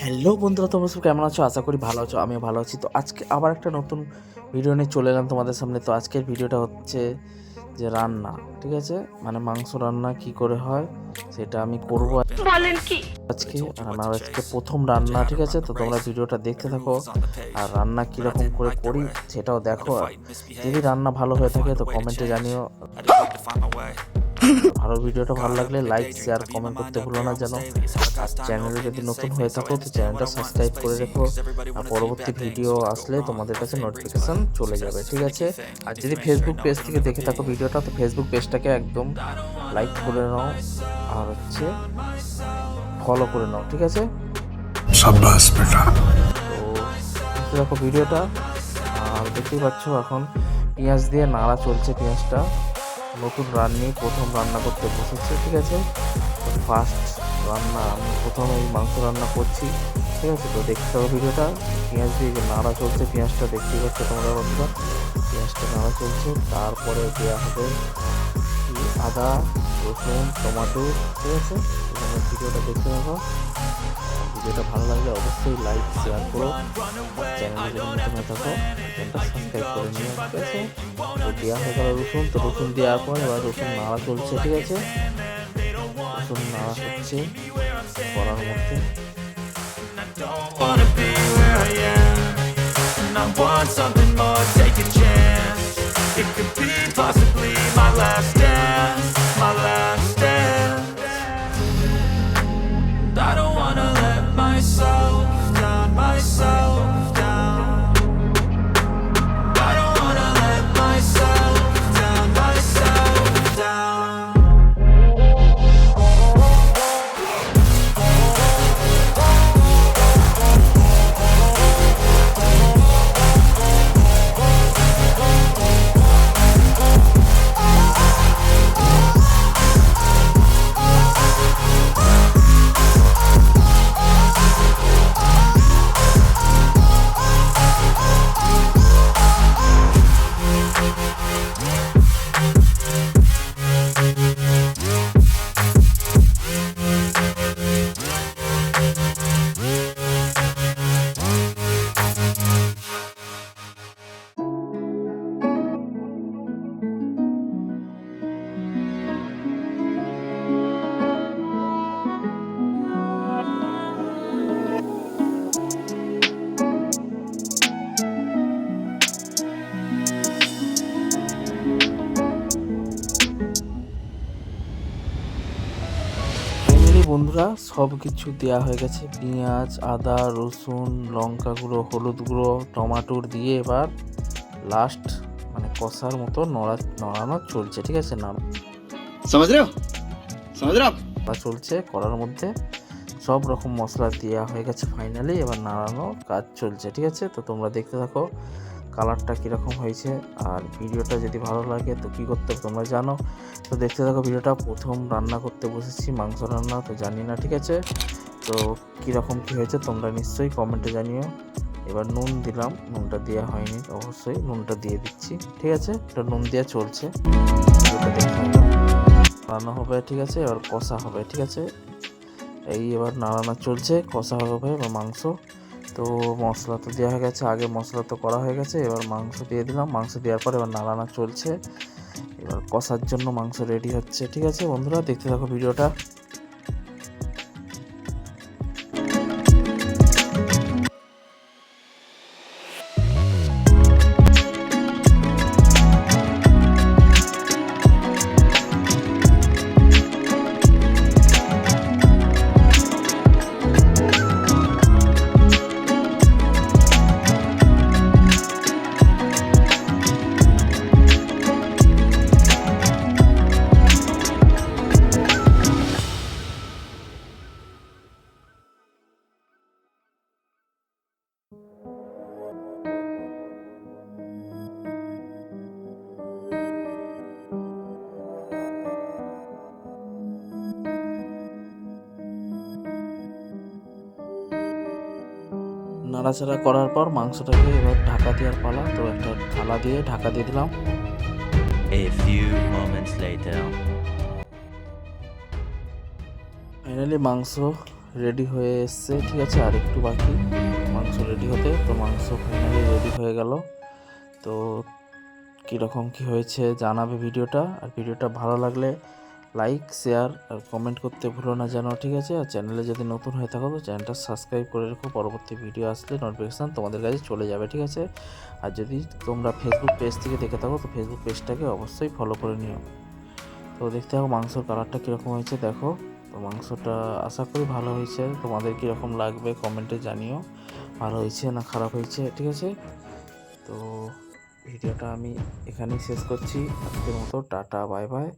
Hello বন্ধুরা তোমরা সব কেমন আছো? আশা করি ভালো আছো আমিও ভালো আছি। তো আজকে আবার একটা নতুন ভিডিও নিয়ে চলে এলাম তোমাদের সামনে। তো আজকের ভিডিওটা হচ্ছে যে রান্না ঠিক আছে? মানে মাংস রান্না কি করে হয় সেটা আমি করব বলেন কি? আজকে আর আমার আজকে প্রথম রান্না ঠিক আছে? তো তোমরা ভিডিওটা দেখতে থাকো আর রান্না কীরকম করে করি সেটাও দেখো। আর যদি রান্না ভালো হয়ে থাকে তো কমেন্টে জানিও। ভালো ভিডিওটা ভালো লাগলে লাইক শেয়ার কমেন্ট করতে ভুলো না যেন। আর চ্যানেলে যদি নতুন হয়ে থাকো তো চ্যানেলটা সাবস্ক্রাইব করে রেখো। আর পরবর্তী ভিডিও আসলে তোমাদের কাছে নোটিফিকেশান চলে যাবে ঠিক আছে? আর যদি ফেসবুক পেজ থেকে দেখে থাকো ভিডিওটা তো ফেসবুক পেজটাকে একদম লাইক করে নাও আর হচ্ছে ফলো করে নাও ঠিক আছে? তো দেখো ভিডিওটা আর দেখতেই পাচ্ছ এখন পেঁয়াজ দিয়ে নাড়া চলছে পেঁয়াজটা। নতুন রান্নি প্রথম রান্না করতে বসেছে, ঠিক আছে? ফার্স্ট রান্না, আমি প্রথম এই মাংস রান্না করছি, ঠিক আছে? তো দেখতে হবে ভিডিওটা। পেঁয়াজ দিয়ে যে নাড়া চলছে, পেঁয়াজটা দেখতেই পাচ্ছ তোমরা বন্ধুরা। পেঁয়াজটা নাড়া চলছে, তারপরে দেওয়া হবে আদা, রসুন, টমাটো, ঠিক আছে? এখানে ভিডিওটা দেখতে থাকো ভিডিওটা ভালো লাগলে অবশ্যই লাইক শেয়ার করো। চ্যানেলে থাকো করে দেওয়া হয়ে গেল রসুন। তো রসুন দেওয়ার পর এবার রসুন নাড়া চলছে, ঠিক আছে? রসুন নাড়া হচ্ছে করার মধ্যে। Want something বন্ধুরা সব কিছু দেওয়া হয়ে গেছে। পেঁয়াজ আদা রসুন লঙ্কা গুঁড়ো হলুদ গুঁড়ো টমাটোর দিয়ে এবার লাস্ট মানে কষার মতো নড়া নড়ানো চলছে ঠিক আছে না? চলছে করার মধ্যে। সব রকম মশলা দেওয়া হয়ে গেছে ফাইনালি এবার নাড়ানো কাজ চলছে ঠিক আছে? তো তোমরা দেখতে থাকো। কালারটা কীরকম হয়েছে আর ভিডিওটা যদি ভালো লাগে তো কী করতে হবে তোমরা জানো। তো দেখতে থাকো ভিডিওটা, প্রথম রান্না করতে বসেছি, মাংস রান্না তো জানি না, ঠিক আছে? তো কীরকম কী হয়েছে তোমরা নিশ্চয়ই কমেন্টে জানিও। এবার নুন দিলাম, নুনটা দেওয়া হয়নি অবশ্যই, নুনটা দিয়ে দিচ্ছি, ঠিক আছে? এটা নুন দেওয়া চলছে। রান্না হবে, ঠিক আছে? এবার কষা হবে, ঠিক আছে? এই এবার নাড়ানো চলছে, কষা হবে, এবার মাংস। তো মশলা তো দেওয়া হয়ে গেছে, আগে মশলা তো করা হয়ে গেছে, এবার মাংস দিয়ে দিলাম। মাংস দেওয়ার পর এবার নাড়ানা চলছে। এবার কষার জন্য মাংস রেডি হচ্ছে, ঠিক আছে বন্ধুরা? দেখতে থাকো ভিডিওটা। নাড়াচাড়া করার পর মাংসটাকে এবার ঢাকা দেওয়ার পালা। তো একটা থালা দিয়ে ঢাকা দিয়ে দিলাম। A few moments later. Finally মাংস রেডি হয়ে এসছে। ঠিক আছে আর একটু বাকি। মাংস রেডি হতে তো মাংস ফাইনালি রেডি হয়ে গেল। তো কীরকম কী হয়েছে জানাবে ভিডিওটা। আর ভিডিওটা ভালো লাগলে লাইক, শেয়ার আর কমেন্ট করতে ভুলো না যেন ঠিক আছে? আর চ্যানেলে যদি নতুন হয়ে থাকো, তো চ্যানেলটা সাবস্ক্রাইব করে রেখো। পরবর্তী ভিডিও আসলে নোটিফিকেশান তোমাদের কাছে চলে যাবে, ঠিক আছে? আর যদি তোমরা ফেসবুক পেজ থেকে দেখে থাকো, তো ফেসবুক পেজটাকে অবশ্যই ফলো করে নিও। তো দেখতে থাকো মাংসর কালারটা কীরকম হয়েছে, দেখো। তো মাংসটা আশা করি ভালো হয়েছে। তোমাদের কীরকম লাগবে কমেন্টে জানিও। ভালো হয়েছে না খারাপ হয়েছে, ঠিক আছে? তো ভিডিওটা আমি এখানেই শেষ করছি। আজকের মতো টাটা বাই বাই